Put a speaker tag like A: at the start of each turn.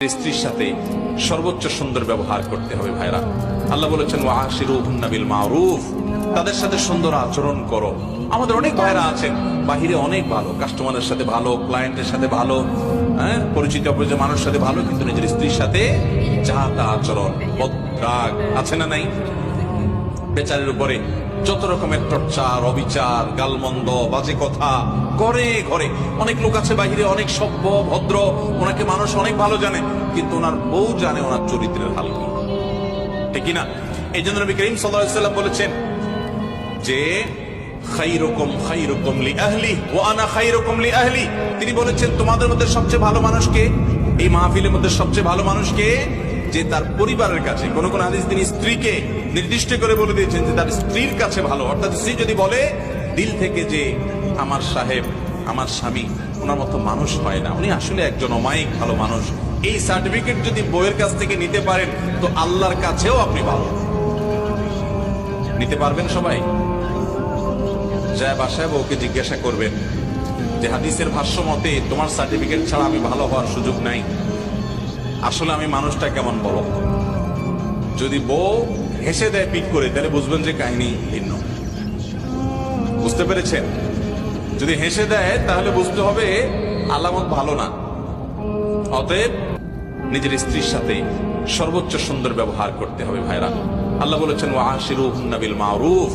A: স্ত্রীর সাথে সর্বোচ্চ সুন্দর ব্যবহার করতে হবে ভাইরা। আল্লাহ বলেছেন ওয়া আশিরুহুন্না বিল মারুফ তাদের সাথে সুন্দর আচরণ করো। আমাদের অনেক ভাইরা আছেন, বাহিরে অনেক ভালো, কাস্টমারের সাথে ভালো, ক্লায়েন্টের সাথে ভালো হ্যাঁ পরিচিত অপরিচিত মানুষের সাথে ভালো, কিন্তু নিজের স্ত্রীর সাথে যা তা আচরণ আছে না নাই? বেচারের উপরে যত রকমের টর্চার, অবিচার, গালমন্দ, বাজে কথা করে ঘরে। অনেক লোক আছে বাহিরে, অনেক সভ্য, ভদ্র, ওনাকে মানুষ অনেক ভালো জানে, কিন্তু ওনার বউ জানে ওনার চরিত্রের হাল কি। ঠিক না এই জন্য নবী করিম সাল্লাম বলেছেন যে তিনি বলেছেন, তোমাদের মধ্যে সবচেয়ে ভালো মানুষকে এই মাহফিলের মধ্যে সবচেয়ে ভালো মানুষকে যে তার পরিবারের কাছে, কোন কোন হাদিস তিনি স্ত্রীকে নির্দিষ্ট করে বলে দিয়েছেন যে তার স্ত্রীর কাছে ভালো। অর্থাৎ স্ত্রী যদি বলে, দিল থেকে যে আমার সাহেব, আমার স্বামী, ওনার মতো মানুষ হয় না, উনি আসলে একজন অমায়িক, ভালো মানুষ। এই সার্টিফিকেট যদি বইয়ের কাছ থেকে নিতে পারেন, তো আল্লাহর কাছেও আপনি ভালো। নিতে পারবেন সবাই? যায় বাসায় বউকে জিজ্ঞাসা করবেন যে, হাদিসের ভাষ্য মতে তোমার সার্টিফিকেট ছাড়া আমি ভালো হওয়ার সুযোগ নাই। আসলে আমি মানুষটা কেমন বলো? যদি বউ হেসে দেয় পিক করে, তাহলে বুঝবেন যে কাহিনী ভিন্ন। বুঝতে পেরেছেন? যদি হেসে দেয়, তাহলে বুঝতে হবে আলামত ভালো না। অতএব নিজের স্ত্রীর সাথে সর্বোচ্চ সুন্দর ব্যবহার করতে হবে ভাইরা। আল্লাহ বলেছেন, ওয়া আশিরুহুন্না বিল মারুফ।